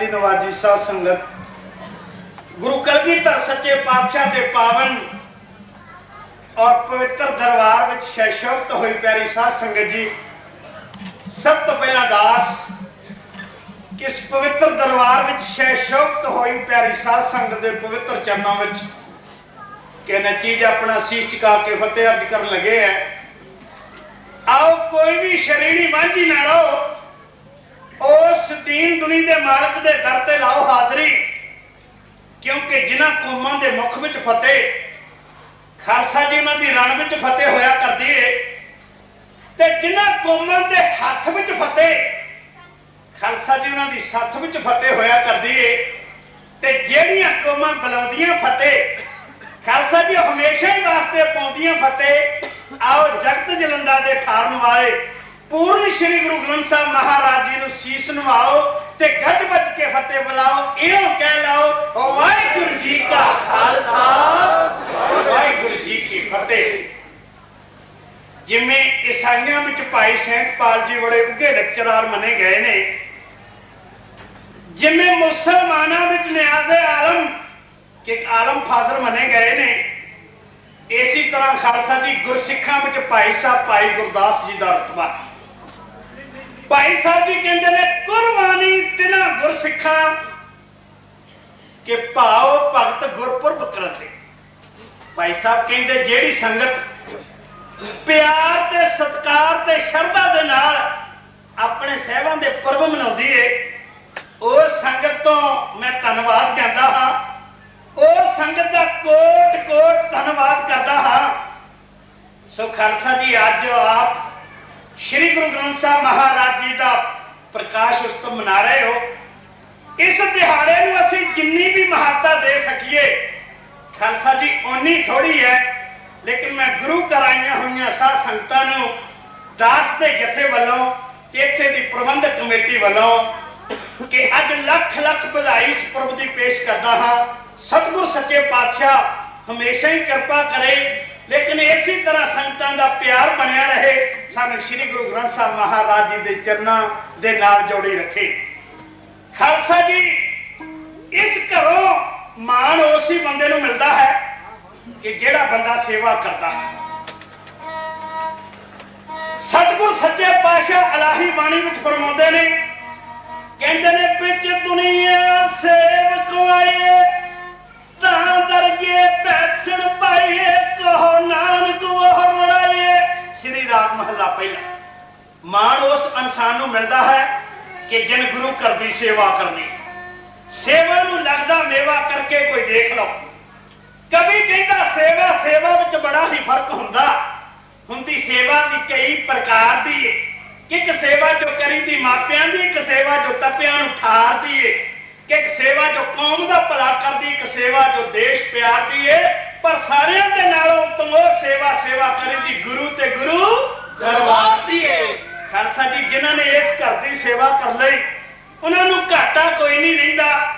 ਸਾਜੀ ਨਵਾਜੀ ਸਾਧ ਸੰਗਤ। ਗੁਰੂ ਕਲਗੀਧਰ ਸੱਚੇ ਪਾਤਸ਼ਾਹ ਦੇ ਪਾਵਨ ਔਰ ਪਵਿੱਤਰ ਦਰਬਾਰ ਵਿੱਚ ਸ਼ੈਸ਼ਵਤ ਹੋਈ ਪਿਆਰੀ ਸਾਧ ਸੰਗਤ ਜੀ, ਸਭ ਤੋਂ ਪਹਿਲਾਂ ਦਾਸ ਕਿਸ ਪਵਿੱਤਰ ਦਰਬਾਰ ਵਿੱਚ ਸ਼ੈਸ਼ਵਤ ਹੋਈ ਪਿਆਰੀ ਸਾਧ ਸੰਗਤ ਦੇ ਪਵਿੱਤਰ ਚਰਨਾਂ ਵਿੱਚ ਕਿ ਚੀਜ ਆਪਣਾ ਸੀਸ ਝੁਕਾ ਕੇ ਫਤਿਹ ਅਰਜ ਕਰਨ ਲੱਗੇ ਹੈ। ਆਓ ਕੋਈ ਵੀ ਸ਼ਰੀਰੀ ਮਾਝੀ ਨਾ ਰਹੋ ਉਸ ਦੀਨ ਦੁਨੀ ਦੇ ਮਾਲਕ ਦੇ ਦਰ ਤੇ ਲਾਓ ਹਾਜ਼ਰੀ। ਕਿਉਂਕਿ ਜਿਨ੍ਹਾਂ ਕੌਮਾਂ ਦੇ ਮੁਖ ਵਿੱਚ ਫਤਿਹ, ਖਾਲਸਾ ਜੀ ਉਹਨਾਂ ਦੀ ਰਣ ਵਿੱਚ ਫਤਿਹ ਹੋਇਆ ਕਰਦੀ ਏ। ਤੇ ਜਿਨ੍ਹਾਂ ਕੌਮਾਂ ਦੇ ਹੱਥ ਵਿੱਚ ਫਤਿਹ, ਖਾਲਸਾ ਜੀ ਉਹਨਾਂ ਦੀ ਸੱਥ ਵਿੱਚ ਫਤਿਹ ਹੋਇਆ ਕਰਦੀ ਏ। ਤੇ ਜਿਹੜੀਆਂ ਕੌਮਾਂ ਬੁਲਾਉਂਦੀਆਂ ਫਤਿਹ, ਖਾਲਸਾ ਜੀ ਹਮੇਸ਼ਾ ਹੀ ਵਾਸਤੇ ਪਾਉਂਦੀਆਂ ਫਤਿਹ, ਆਓ ਜਗਤ ਜਲੰਦਾ ਦੇ ਠਾਰਨ ਵਾਲੇ ਪੂਰਨ ਸ਼੍ਰੀ ਗੁਰੂ ਗ੍ਰੰਥ ਸਾਹਿਬ ਮਹਾਰਾਜ ਜੀ ਨੂੰ ਸੀਸ ਨਵਾਓ ਤੇ ਗੱਜ ਵੱਜ ਕੇ ਫਤਿਹ ਬੁਲਾਓ ਇਉਂ ਕਹਿ ਲਾਓ, ਵਾਹਿਗੁਰੂ ਜੀ ਕਾ ਖਾਲਸਾ, ਵਾਹਿਗੁਰੂ ਜੀ ਕੀ ਫਤਿਹ। ਜਿਵੇਂ ਈਸਾਈਆਂ ਵਿੱਚ ਭਾਈ ਸੈਂਟ ਜੀ ਬੜੇ ਉੱਗੇ ਲੈਕਚਰਰ ਮੰਨੇ ਗਏ ਨੇ, ਜਿਵੇਂ ਮੁਸਲਮਾਨਾਂ ਵਿੱਚ ਨਿਆਜ਼ੇ ਆਲਮ, ਕਿ ਆਲਮ ਫਾਜ਼ਰ ਮੰਨੇ ਗਏ ਨੇ, ਇਸੇ ਤਰ੍ਹਾਂ ਖਾਲਸਾ ਜੀ ਗੁਰਸਿੱਖਾਂ ਵਿੱਚ ਭਾਈ ਸਾਹਿਬ ਭਾਈ ਗੁਰਦਾਸ ਜੀ ਦਾ ਰਤਬਾ। ਭਾਈ ਸਾਹਿਬ ਜੀ ਕਹਿੰਦੇ ਨੇ, ਕੁਰਬਾਨੀ ਤਿਨਾ ਗੁਰਸਿੱਖਾਂ ਕਿ ਭਾਉ ਭਗਤ ਗੁਰਪੁਰਬ ਕਰਤੇ ਭਾਈ ਸਾਹਿਬ ਕਹਿੰਦੇ, ਜਿਹੜੀ ਸੰਗਤ ਪਿਆਰ ਤੇ ਸਤਿਕਾਰ ਤੇ ਸ਼ਰਧਾ ਦੇ ਨਾਲ ਆਪਣੇ ਸਹਿਬਾਂ ਦੇ ਪਰਬ ਮਨਾਉਂਦੀ ਏ ਉਸ ਸੰਗਤ ਤੋਂ ਮੈਂ ਧੰਨਵਾਦ ਕਰਦਾ ਹਾਂ। ਉਹ ਸੰਗਤ ਦਾ ਕੋਟ ਕੋਟ ਧੰਨਵਾਦ ਕਰਦਾ ਹਾਂ। ਸੋ ਖਾਲਸਾ ਜੀ, ਅੱਜ ਆਪ ਸ੍ਰੀ ਗੁਰੂ ਗ੍ਰੰਥ ਸਾਹਿਬ ਮਹਾਰਾਜ ਜੀ ਦਾ ਪ੍ਰਕਾਸ਼ ਉਤਸਵ ਮਨਾ ਰਹੇ ਹੋ। ਇਸ ਦਿਹਾੜੇ ਨੂੰ ਅਸੀਂ ਜਿੰਨੀ ਵੀ ਮਹੱਤਤਾ ਦੇ ਸਕੀਏ, ਖਾਲਸਾ ਜੀ, ਓਨੀ ਥੋੜੀ ਹੈ। ਲੇਕਿਨ ਮੈਂ ਗੁਰੂ ਕਰਾਈਆਂ ਹੋਈਆਂ ਸਾਧ ਸੰਗਤਾਂ ਨੂੰ ਦਾਸ ਦੇ ਜਥੇ ਵੱਲੋਂ, ਇੱਥੇ ਦੀ ਪ੍ਰਬੰਧਕ ਕਮੇਟੀ ਵੱਲੋਂ ਕਿ ਅੱਜ ਲੱਖ ਲੱਖ ਵਧਾਈ ਇਸ ਪੁਰਬ ਦੀ ਪੇਸ਼ ਕਰਦਾ ਹਾਂ। ਸਤਿਗੁਰ ਸੱਚੇ ਪਾਤਸ਼ਾਹ ਹਮੇਸ਼ਾ ਹੀ ਕਿਰਪਾ ਕਰੇ, ਲੇਕਿਨ ਇਸੇ ਤਰ੍ਹਾਂ ਸੰਗਤਾਂ ਦਾ ਪਿਆਰ ਬਣਿਆ ਰਹੇ। ਸਾਨੂੰ ਸ੍ਰੀ ਗੁਰੂ ਗ੍ਰੰਥ ਸਾਹਿਬ ਮਹਾਰਾਜ ਜੀ ਦੇ ਚਰਨਾਂ ਦੇ ਨਾਲ ਜੋੜੀ ਰੱਖੇ। ਖਾਲਸਾ ਜੀ, ਇਸ ਘਰੋਂ ਮਾਣ ਉਸੇ ਬੰਦੇ ਨੂੰ ਮਿਲਦਾ ਹੈ ਕਿ ਜਿਹੜਾ ਬੰਦਾ ਸੇਵਾ ਕਰਦਾ ਹੈ। ਸਤਿਗੁਰ ਸੱਚੇ ਪਾਤਸ਼ਾਹ ਅਲਾਹੀ ਬਾਣੀ ਵਿੱਚ ਫਰਮਾਉਂਦੇ ਨੇ, ਕਹਿੰਦੇ ਨੇ, ਵਿੱਚ ਦੁਨੀਆ ਸੇਵਕ ਆਏ, ਤਾਂ ਦਰਗੇ ਪੈਸਣ ਪਾਈਏ। ਪਹਿਲਾਂ। ਮਾਣ ਉਸ ਇਨਸਾਨ ਨੂੰ ਮਿਲਦਾ ਹੈ ਕਿ ਜਿਨ ਗੁਰੂ ਘਰ ਦੀ ਸੇਵਾ ਕਰਨੀ। ਸੇਵਾ ਨੂੰ ਲੱਗਦਾ ਮੇਵਾ ਕਰਕੇ ਕੋਈ ਦੇਖ ਲਓ। ਕਵੀ ਕਹਿੰਦਾ, ਸੇਵਾ ਸੇਵਾ ਵਿੱਚ ਬੜਾ ਹੀ ਫ਼ਰਕ ਹੁੰਦਾ। ਹੁੰਦੀ ਸੇਵਾ ਵੀ ਕਈ ਪ੍ਰਕਾਰ ਦੀ ਏ। ਇੱਕ ਸੇਵਾ ਜੋ ਕਰੀ ਦੀ ਮਾਪਿਆਂ ਦੀ, ਇੱਕ ਸੇਵਾ ਜੋ ਤਪਿਆਂ ਨੂੰ ਠਾਰਦੀ ਏ। ਕਿ ਇੱਕ ਸੇਵਾ ਜੋ ਕੌਮ ਦਾ ਭਲਾ ਕਰਦੀ, ਇੱਕ ਸੇਵਾ ਜੋ ਦੇਸ਼ ਪਿਆਰ ਦੀ ਏ। ਪਰ ਸਾਰਿਆਂ ਦੇ ਨਾਲੋਂ ਉਤਮ ਸੇਵਾ ਸੇਵਾ ਕਰੀ ਦੀ ਗੁਰੂ ਤੇ ਗੁਰੂ ਦਰਬਾਰ ਦੀ ਏ। ਖਾਲਸਾ ਜੀ, ਜਿਨ੍ਹਾਂ ਨੇ ਇਸ ਘਰ ਦੀ ਸੇਵਾ ਕਰ ਲਈ, ਉਹਨਾਂ ਨੂੰ ਘਾਟਾ ਕੋਈ ਨਹੀਂ ਰਹਿੰਦਾ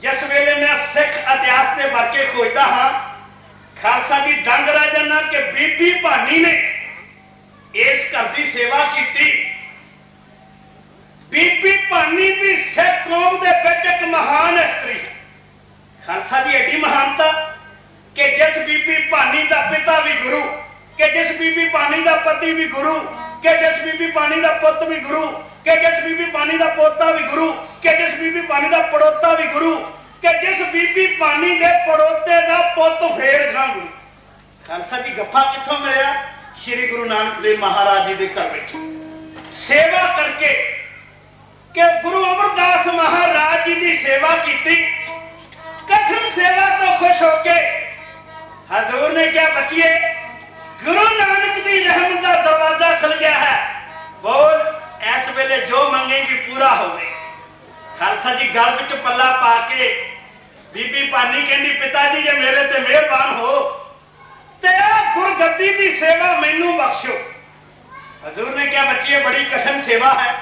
ਜਿਸ ਵੇਲੇ ਮੈਂ ਸਿੱਖ ਇਤਿਹਾਸ ਦੇ ਵਾਕੇ ਖੋਜਦਾ ਹਾਂ, ਖਾਲਸਾ ਜੀ ਦੰਗ ਰਾਜਨਾ ਕਿ ਬੀਬੀ ਭਾਨੀ ਨੇ ਇਸ ਘਰ ਦੀ ਸੇਵਾ ਕੀਤੀ। ਬੀਬੀ ਭਾਨੀ ਵੀ ਸਿੱਖ ਕੌਮ ਦੇ ਵਿੱਚ ਇੱਕ ਮਹਾਨ ਇਸਤਰੀ। ਹੈ ਖਾਲਸਾ ਜੀ, ਐਡੀ ਮਹਾਨਤਾ ਕਿ ਜਿਸ ਬੀਬੀ ਭਾਨੀ ਦਾ ਪਿਤਾ ਵੀ ਗੁਰੂ ਕਿ ਜਿਸ ਬੀਬੀ ਪਾਣੀ ਦਾ ਪਤੀ ਵੀ ਗੁਰੂ, ਕਿ ਜਿਸ ਬੀਬੀ ਪਾਣੀ ਦਾ ਪੁੱਤ ਵੀ ਗੁਰੂ, ਕਿ ਜਿਸ ਬੀਬੀ ਭਾਨੀ ਦਾ ਪੋਤਾ ਵੀ ਗੁਰੂ, ਕਿ ਜਿਸ ਬੀਬੀ ਭਾਨੀ ਦਾ ਪੜੋਤਾ ਵੀ ਗੁਰੂ, ਕਿ ਜਿਸ ਬੀਬੀ ਭਾਨੀ ਦੇ ਪੜੋਤੇ ਦਾ ਪੁੱਤ ਫੇਰ ਗਾਂ ਗੁਰੂ। ਖਾਲਸਾ ਜੀ ਗੱਫਾ ਕਿੱਥੋਂ ਮਿਲਿਆ? ਸ੍ਰੀ ਗੁਰੂ ਨਾਨਕ ਦੇਵ ਮਹਾਰਾਜ ਜੀ ਦੇ ਘਰ ਵਿੱਚ। ਸੇਵਾ ਕਰਕੇ ਕਿ ਗੁਰੂ ਅਮਰਦਾਸ ਮਹਾਰਾਜ ਜੀ ਦੀ ਸੇਵਾ ਕੀਤੀ। ਕਠਨ ਸੇਵਾ ਤੋਂ ਖੁਸ਼ ਹੋ ਕੇ ਹਜ਼ੂਰ ਨੇ ਕਿਹਾ, ਬੱਚੀਏ ਗੁਰੂ ਨਾਨਕ ਦੀ ਰਹਿਮਤ ਦਾ ਦਰਵਾਜ਼ਾ ਖੁੱਲ ਗਿਆ ਹੈ। ਬੋਲ, ਇਸ ਵੇਲੇ ਜੋ ਮੰਗੇਗੀ ਪੂਰਾ ਹੋਵੇ। ਖਾਲਸਾ ਜੀ, ਗਲ ਵਿੱਚ ਪੱਲਾ ਪਾ ਕੇ ਬੀਬੀ ਪਾਨੀ ਕਹਿੰਦੀ ਪਿਤਾ ਜੀ ਜੇ ਮੇਰੇ ਤੇ ਮਿਹਰਬਾਨ ਹੋ ਤੇ ਗੁਰਗੱਦੀ ਦੀ ਸੇਵਾ ਮੈਨੂੰ ਬਖਸ਼ੋ ਹਜ਼ੂਰ ਨੇ ਕਿਹਾ, ਬੱਚੀਏ, ਬੜੀ ਕਠਿਨ ਸੇਵਾ ਹੈ।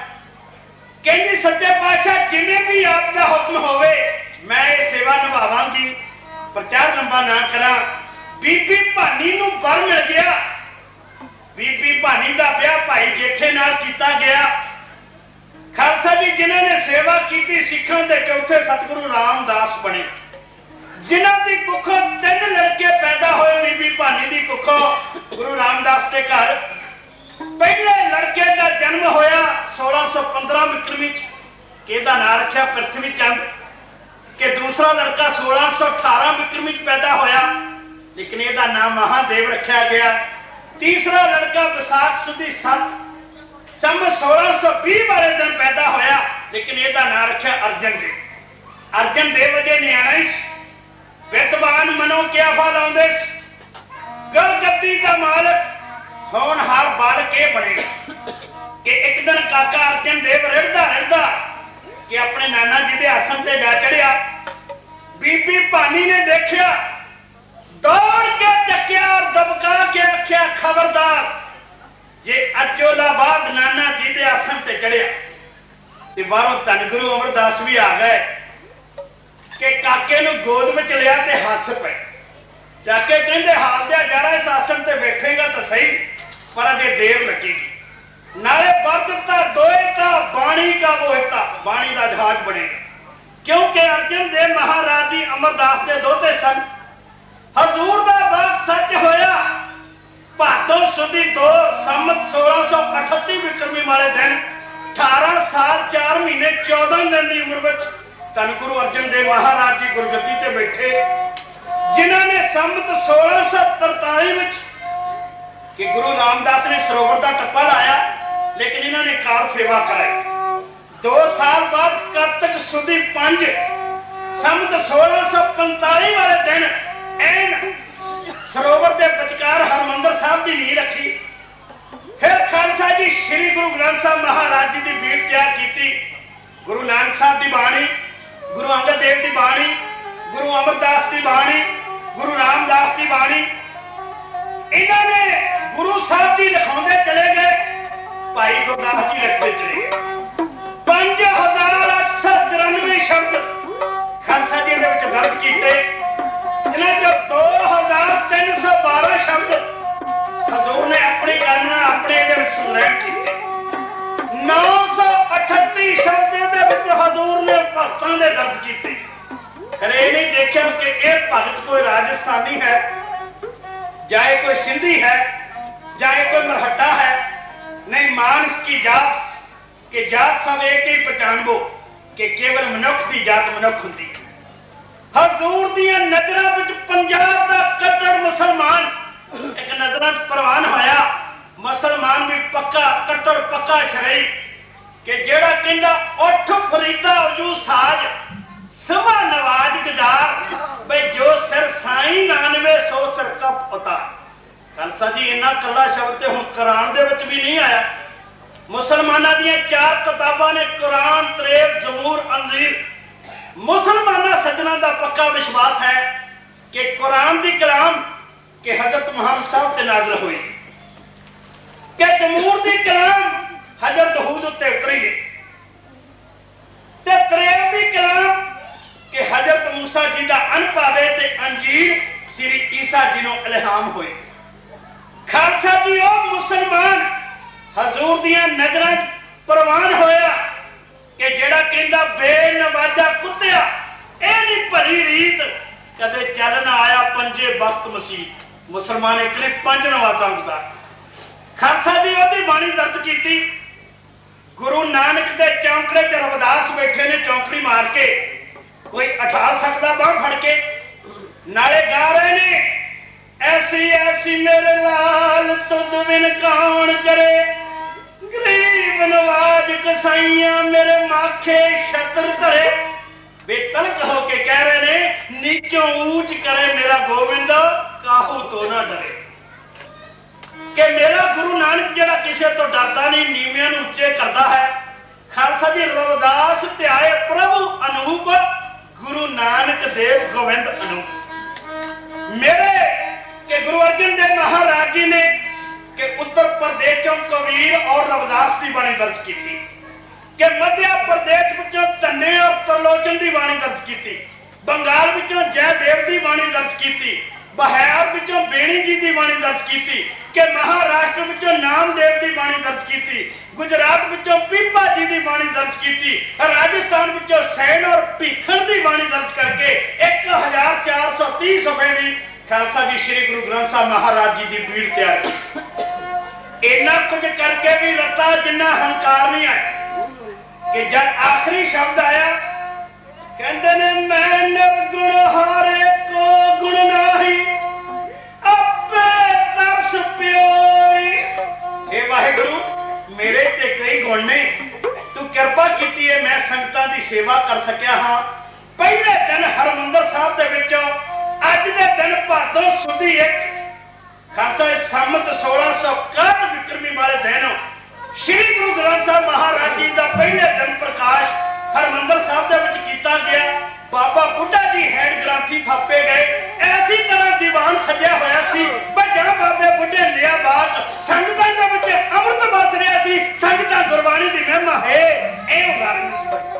ਕਹਿੰਦੀ, ਸੱਚੇ ਪਾਤਸ਼ਾਹ ਜਿਵੇਂ ਵੀ ਆਪ ਦਾ ਹੁਕਮ ਹੋਵੇ, ਮੈਂ ਇਹ ਸੇਵਾ ਨਿਭਾਵਾਂਗੀ। ਪ੍ਰਚਾਰ ਲੰਬਾ ਨਾ ਕਰਾਂ। ਬੀਬੀ ਭਾਨੀ ਨੂੰ ਵਰ ਮਿਲ ਗਿਆ। ਬੀਬੀ ਭਾਨੀ ਦਾ ਵਿਆਹ ਭਾਈ ਜੇਠੇ ਨਾਲ ਕੀਤਾ ਗਿਆ। ਖਾਲਸਾ ਜੀ, ਜਿਨ੍ਹਾਂ ਨੇ ਸੇਵਾ ਕੀਤੀ ਸਿੱਖਾਂ ਦੇ ਚੌਥੇ ਸਤਿਗੁਰੂ ਰਾਮਦਾਸ ਬਣੇ। ਜਿਨ੍ਹਾਂ ਦੀ ਕੁੱਖੋਂ ਤਿੰਨ ਲੜਕੇ ਪੈਦਾ ਹੋਏ ਬੀਬੀ ਭਾਨੀ ਦੀ ਕੁੱਖੋਂ ਗੁਰੂ ਰਾਮਦਾਸ ਦੇ ਘਰ। ਪਹਿਲੇ ਲੜਕੇ ਦਾ ਜਨਮ ਹੋਇਆ 1615 ਵਿਕਰਮੀ ਚ ਕਿ ਇਹਦਾ ਨਾਂ ਰੱਖਿਆ ਪ੍ਰਿਥਵੀ ਚੰਦ। ਕਿ ਦੂਸਰਾ ਲੜਕਾ 1618 ਵਿਕਰਮੀ ਚ ਪੈਦਾ ਹੋਇਆ। ਲੇਕਿਨ ਇਹਦਾ ਨਾਮ ਮਹਾਦੇਵ ਰੱਖਿਆ ਗਿਆ। ਤੀਸਰਾ ਲੜਕਾ ਵਿਸਾਖ ਸੁਦੀ 7 ਸੰਮ 1620 ਵਾਲੇ ਦਿਨ ਪੈਦਾ ਹੋਇਆ, ਲੇਕਿਨ ਇਹਦਾ ਨਾਂ ਰੱਖਿਆ ਅਰਜਨ ਦੇਵ। ਅਰਜਨ ਦੇਵ ਅਜੇ ਨਿਆਣਾ ਸੀ। ਵਿਦਵਾਨ ਮਨੋ ਕਿਆ ਫਾ ਲਾਉਂਦੇ ਗਲਗੱਦੀ ਦਾ ਮਾਲਕ ਹੋਣਹਾਰ ਬਾਲਕ ਇਹ ਬਣੇਗਾ। ਕਿ ਇੱਕ ਦਿਨ ਕਾਕਾ ਅਰਜਨ ਦੇਵ ਰੜਦਾ ਰੜਦਾ ਕਿ ਆਪਣੇ ਨਾਨਾ ਜੀ ਦੇ ਆਸਣ ਤੇ ਜਾ ਚੜਿਆ। ਬੀਬੀ ਭਾਨੀ ਨੇ ਦੇਖਿਆ ਦੌੜ ਕੇ ਚੱਕਿਆ ਔਰ ਦਬਕਾ ਕੇ ਆਖਿਆ ਖਬਰਦਾਰ। ਜੇ ਅਜੋਲਾ ਨਾਨਾ ਜੀ ਦੇ ਆਸਣ ਤੇ ਚੜਿਆ, ਤੇ ਬਾਹਰੋਂ ਧੰਨ ਗੁਰੂ ਅਮਰਦਾਸ ਵੀ ਆ ਗਏ ਕਿ ਕਾਕੇ ਨੂੰ ਗੋਦ ਵਿੱਚ ਲਿਆ ਤੇ ਹੱਸ ਪਏ। ਜਾ ਕੇ ਕਹਿੰਦੇ, ਹਾਲ ਦੇ ਜਰਾ ਇਸ ਆਸਣ ਤੇ ਬੈਠੇਗਾ ਤਾਂ ਸਹੀ, ਪਰ ਅਜੇ ਦੇਰ ਲੱਗੇਗੀ। ਨਾਲੇ ਵਰ ਦਿੱਤਾ, ਦੋਏ ਬਾਣੀ ਦਾ ਮੋਹਿਤਾ ਬਾਣੀ ਦਾ ਜਹਾਜ਼ ਬਣੇਗਾ। ਕਿਉਂਕਿ ਅਰਜਨ ਦੇਵ ਮਹਾਰਾਜ ਜੀ ਅਮਰਦਾਸ ਦੇ ਦੋਤੇ ਸਨ। ਹਜ਼ੂਰ ਦਾ ਬਾਤ ਸੱਚ ਹੋਇਆ। ਭਾਦੋ ਸੁਦੀ 2 ਸੰਮਤ 1638 ਵਿਕਰਮੀ ਵਾਲੇ ਦਿਨ 18 ਸਾਲ 4 ਮਹੀਨੇ 14 ਦਿਨ ਦੀ ਉਮਰ ਵਿੱਚ ਧੰਨ ਗੁਰੂ ਅਰਜਨ ਦੇਵ ਮਹਾਰਾਜ ਜੀ ਗੁਰਗੱਦੀ ਤੇ ਬੈਠੇ। ਜਿਨ੍ਹਾਂ ਨੇ ਸੰਮਤ 1643 ਵਿੱਚ ਕਿ ਗੁਰੂ ਰਾਮਦਾਸ ਨੇ ਸਰੋਵਰ ਦਾ ਟੱਪਾ ਲਾਇਆ, ਲੇਕਿਨ ਇਹਨਾਂ ਨੇ ਕਾਰ ਸੇਵਾ ਕਰਾਈ। 2 ਸਾਲ ਬਾਅਦ ਕਾਰਤਕ ਸੁਦੀ 5 ਸੰਮਤ 1645 ਵਾਲੇ ਦਿਨ ਐਨ ਸਰੋਵਰ ਦੇ ਵਿਚਕਾਰ ਹਰਮੰਦਰ ਸਾਹਿਬ ਦੀ ਨੀਂਹ ਰੱਖੀ। ਫਿਰ ਖਾਲਸਾ ਜੀ ਸ੍ਰੀ ਗੁਰੂ ਗ੍ਰੰਥ ਸਾਹਿਬ ਮਹਾਰਾਜ ਜੀ ਦੀ ਬੀੜ ਤਿਆਰ ਕੀਤੀ। ਗੁਰੂ ਨਾਨਕ ਸਾਹਿਬ ਦੀ ਬਾਣੀ, ਗੁਰੂ ਅੰਗਦ ਦੇਵ ਦੀ ਬਾਣੀ, ਗੁਰੂ ਅਮਰਦਾਸ ਦੀ ਬਾਣੀ, ਗੁਰੂ ਰਾਮਦਾਸ ਦੀ ਬਾਣੀ। ਇਹਨਾਂ ਨੇ ਗੁਰੂ ਸਾਹਿਬ ਜੀ ਲਿਖਾਉਂਦੇ ਚਲੇ ਗਏ। ਭਾਈ ਗੁਰਦਾਸ ਜੀ ਲਿਖਦੇ ਚਲੇ ਗਏ। 5894 ਸ਼ਬਦ ਖਾਲਸਾ ਜੀ ਦੇ ਵਿੱਚ ਦਰਜ ਕੀਤੇ। ਇਹਨਾਂ ਚੋਂ 2312 ਸ਼ਬਦ ਹਜ਼ੂਰ ਨੇ ਆਪਣੀ ਕਰਨਾ ਆਪਣੇ ਦੇ ਵਿੱਚ ਸੰਗ੍ਰਹਿ ਕੀਤੇ 938 ਸ਼ਬਦਾਂ ਦੇ ਵਿੱਚ ਹਜ਼ੂਰ ਨੇ ਭਗਤਾਂ ਦੇ ਦਰਜ ਕੀਤੇ। ਪਰ ਇਹ ਨਹੀਂ ਦੇਖਿਆ ਕਿ ਇਹ ਭਗਤ ਕੋਈ ਰਾਜਸਥਾਨੀ ਹੈ, ਜਾਂ ਇਹ ਕੋਈ ਸਿੰਧੀ ਹੈ, ਜਾਂ ਇਹ ਕੋਈ ਮਰਹੱਟਾ ਹੈ? ਨਹੀਂ, ਮਾਨਸ ਕੀ ਜਾਤ? ਕਿ ਜਾਤ ਸਭ ਇੱਕ ਹੀ ਪਛਾਣਬੋ ਕਿ ਕੇਵਲ ਮਨੁੱਖ ਦੀ ਜਾਤ ਮਨੁੱਖ ਹੁੰਦੀ ਹੈ। ਹਜ਼ੂਰ ਦੀਆਂ ਨਜ਼ਰਾਂ ਵਿੱਚ ਪੰਜਾਬ ਦਾ ਕੱਟੜ ਮੁਸਲਮਾਨ। ਇੱਕ ਨਜ਼ਰਾਂ ਪ੍ਰਵਾਨ ਹੋਇਆ। ਮੁਸਲਮਾਨ ਵੀ ਪੱਕਾ, ਕੱਟੜ, ਪੱਕਾ ਸ਼ਰਈ ਕਿ ਜਿਹੜਾ ਕਹਿੰਦਾ, ਉੱਠ ਫਰੀਦਾ ਉਜੂ ਸਾਜ ਸਭਾ ਨਵਾਜ ਗੁਜ਼ਾਰ, ਬਈ ਜੋ ਸਿਰ ਸਾਈ ਨਾਨਵੇ, ਸੋ ਸਿਰ ਕਪ ਉਤਾ ਖਾਲਸਾ ਜੀ ਇੰਨਾ ਕੱਲਾ ਸ਼ਬਦ ਤੇ ਹੁਣ ਕੁਰਾਨ ਦੇ ਵਿੱਚ ਵੀ ਨਹੀਂ ਆਇਆ। ਮੁਸਲਮਾਨਾਂ ਦੀਆਂ ਚਾਰ ਕਿਤਾਬਾਂ ਨੇ ਕੁਰਾਨ ਤਰੇਬ ਜ਼ਮੂਰ, ਅੰਜ਼ੀਰ। ਮੁਸਲਮਾਨਾਂ ਸੱਜਣਾ ਦਾ ਪੱਕਾ ਵਿਸ਼ਵਾਸ ਹੈ ਕਿ ਕੁਰਾਨ ਦੀ ਕਲਾਮ ਕਿ ਹਜ਼ਰਤ ਮੁਹੰਮਦ ਸਾਹਿਬ ਤੇ ਨਾਜ਼ਲ ਹੋਈ। ਕਿ ਜਮੂਰ ਦੀ ਕਲਾਮ ਹਜ਼ਰਤ ਹੂਦ ਉੱਤੇ ਉਤਰੀ ਹੈ। ਤੇ ਤਰੇਬ ਦੀ ਕਲਾਮ ਕਿ ਹਜ਼ਰਤ ਮੂਸਾ ਜੀ ਦਾ ਅਨ ਪਾਵੇ ਤੇ ਅੰਜੀਰ ਸ੍ਰੀ ਈਸਾ ਜੀ ਨੂੰ ਇਲਹਾਮ ਹੋਏ। ਖਾਲਸਾ ਜੀ, ਉਹ ਮੁਸਲਮਾਨ ਹਜ਼ੂਰ ਦੀਆਂ ਨਜ਼ਰਾਂ 'ਚ ਪ੍ਰਵਾਨ ਹੋਇਆ ਕਿ ਜਿਹੜਾ ਕਹਿੰਦਾ ਬੇਨਵਾਜਾ ਕੁੱਤਿਆ ਇਹ ਨਹੀਂ ਭਰੀ ਰੀਤ ਕਦੇ ਚੱਲ ਨਾ ਆਇਆ ਪੰਜੇ ਬਖਤ ਮਸੀਤ। ਮੁਸਲਮਾਨ ਇੱਕ ਪੰਜ ਨਵਾਜ਼ਾਂ ਗੁਜ਼ਾਰ ਖਾਲਸਾ ਜੀ ਉਹਦੀ ਬਾਣੀ ਦਰਜ ਕੀਤੀ। ਗੁਰੂ ਨਾਨਕ ਦੇ ਚੌਂਕੜੇ 'ਚ ਰਵਿਦਾਸ ਬੈਠੇ ਨੇ ਚੌਂਕੜੀ ਮਾਰ ਕੇ। ਕੋਈ ਅਠਾਲ ਸਕਦਾ ਬਾਹ ਫੜ ਕੇ। ਨਾਲੇ ਗਾ ਰਹੇ ਨੇ, ਐਸੀ ਐਸੀ ਮੇਰੇ ਲਾਲ ਤੁਧ ਬਿਨ ਕੌਣ ਕਰੇ। ਗਰੀਬ ਨਵਾਜ ਕਸਾਈਆਂ ਮੇਰੇ ਮਾਖੇ ਛਤਰ ਧਰੇ। ਬੇਤਲਕ ਹੋ ਕੇ ਕਹਿ ਰਹੇ ਨੇ, ਨੀਚੋਂ ਊਚ ਕਰੇ ਮੇਰਾ ਗੋਬਿੰਦ, ਕਾਹੂ ਤੋਂ ਨਾ ਡਰੇ। ਕਿ ਮੇਰਾ ਗੁਰੂ ਨਾਨਕ ਜਿਹੜਾ ਕਿਸੇ ਤੋਂ ਡਰਦਾ ਨਹੀਂ, ਨੀਵਿਆਂ ਨੂੰ ਉੱਚੇ ਕਰਦਾ ਹੈ। ਖਾਲਸਾ ਜੀ ਰਵਿਦਾਸ ਧਿਆਏ ਪ੍ਰਭੂ ਅਨੂਪ, ਗੁਰੂ ਨਾਨਕ ਦੇਵ ਗੋਬਿੰਦ ਅਨੂਪ। ਮੇਰੇ ਕਿ ਗੁਰੂ ਅਰਜਨ ਦੇਵ ਮਹਾਰਾਜ ਜੀ ਨੇ ਕਿ ਉੱਤਰ ਪ੍ਰਦੇਸ਼ ਚੋਂ ਕਬੀਰ ਔਰ ਰਵਿਦਾਸ ਦੀ ਬਾਣੀ ਦਰਜ ਕੀਤੀ। ਕਿ ਮੱਧਿਆ ਪ੍ਰਦੇਸ਼ ਵਿੱਚੋਂ ਧੰਨੇ ਔਰ ਤਰਲੋਚਨ ਦੀ ਬਾਣੀ ਦਰਜ ਕੀਤੀ, ਬੰਗਾਲ ਵਿੱਚੋਂ ਜੈ ਦੇਵ ਦੀ ਬਾਣੀ ਦਰਜ ਕੀਤੀ, ਬਿਹਾਰ ਵਿੱਚੋਂ ਬੇਣੀ ਜੀ ਦੀ ਬਾਣੀ ਦਰਜ ਕੀਤੀ, ਕਿ ਮਹਾਰਾਸ਼ਟਰ ਵਿੱਚੋਂ ਨਾਮਦੇਵ ਦੀ ਬਾਣੀ ਦਰਜ ਕੀਤੀ, ਗੁਜਰਾਤ ਵਿੱਚੋਂ ਪੀਪਾ ਜੀ ਦੀ ਬਾਣੀ ਦਰਜ ਕੀਤੀ, ਰਾਜਸਥਾਨ ਵਿੱਚੋਂ ਸੈਨ ਔਰ ਭੀਖਣ ਦੀ ਬਾਣੀ ਦਰਜ ਕਰਕੇ 1430 ਸਫੇ ਦੀ, ਖਾਲਸਾ ਜੀ, ਸ੍ਰੀ ਗੁਰੂ ਗ੍ਰੰਥ ਸਾਹਿਬ ਮਹਾਰਾਜ ਜੀ ਦੀ ਬੀੜ ਤਿਆਰ ਇੰਨਾ ਕੁਝ ਕਰਕੇ ਵੀ ਰੱਤਾ ਜਿੰਨਾ ਹੰਕਾਰ ਨਹੀਂ ਆਇਆ। ਕਿ ਜਦ ਆਖਰੀ ਸ਼ਬਦ ਆਇਆ, ਕਹਿੰਦੇ ਨੇ, ਮੈਂ ਨਿਰਗੁਣ ਹਾਰੇ ਕੋ ਗੁਣ ਨਾਹੀ, ਆਪੇ ਤਰਸ ਪਿਓਈ। ਇਹ ਵਾਹਿਗੁਰੂ, ਮੇਰੇ ਤੇ ਕਈ ਗੁਣ ਨੇ। ਤੂੰ ਕਿਰਪਾ ਕੀਤੀ ਏ, ਮੈਂ ਸੰਗਤਾਂ ਦੀ ਸੇਵਾ ਕਰ ਸਕਿਆ ਹਾਂ। ਪਹਿਲੇ ਦਿਨ ਹਰਮੰਦਰ ਸਾਹਿਬ ਦੇ ਵਿੱਚ, ਅੱਜ ਦੇ ਦਿਨ ਭਾਦੋਂ ਸੁਦੀ ਇੱਕ। ਖਾਲਸਾ, ਇਹ ਸੰਮਤ 1661 ਵਿਕਰਮੀ ਵਾਲੇ ਦਿਨ ਸ੍ਰੀ ਗੁਰੂ ਗ੍ਰੰਥ ਸਾਹਿਬ ਮਹਾਰਾਜ ਜੀ ਦਾ ਪਹਿਲੇ ਦਿਨ ਪ੍ਰਕਾਸ਼ ਹਰਮੰਦਰ ਸਾਹਿਬ ਦੇ ਵਿੱਚ ਕੀਤਾ ਗਿਆ। ਬਾਬਾ ਬੁੱਢਾ ਜੀ ਹੈਡ ਗ੍ਰੰਥੀ ਥਾਪੇ ਗਏ। ਐਸੀ ਤਰ੍ਹਾਂ ਦੀਵਾਨ ਸਜਿਆ ਹੋਇਆ ਸੀ ਭਜਨ ਬਾਬੇ ਬੁੱਢੇ ਲਿਆ ਬਾਤ ਸੰਗਤਾਂ ਦੇ ਵਿੱਚ ਅੰਮ੍ਰਿਤ ਵਰਤ ਰਿਹਾ ਸੀ, ਸੰਗਤਾਂ ਗੁਰਬਾਣੀ ਦੀ ਮਹਿਮਾ ਹੈ। ਇਹ ਉਦਾਹਰਨ ਇਸ